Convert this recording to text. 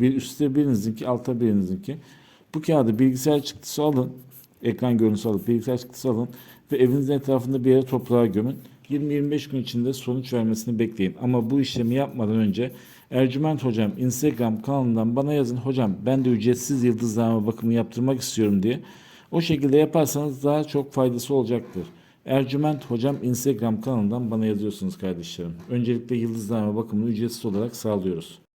bir üstte birinizinki alta birinizinki. Bu kağıdı bilgisayar çıktısı alın. Ekran görüntüsü alıp bilgisayar çıktısı alın. Ve evinizin etrafında bir yere toprağa gömün. 20-25 gün içinde sonuç vermesini bekleyin. Ama bu işlemi yapmadan önce Ercüment Hocam Instagram kanalından bana yazın. Hocam ben de ücretsiz yıldızlama bakımı yaptırmak istiyorum diye. O şekilde yaparsanız daha çok faydası olacaktır. Ercüment Hocam Instagram kanalından bana yazıyorsunuz kardeşlerim. Öncelikle yıldızlama bakımını ücretsiz olarak sağlıyoruz.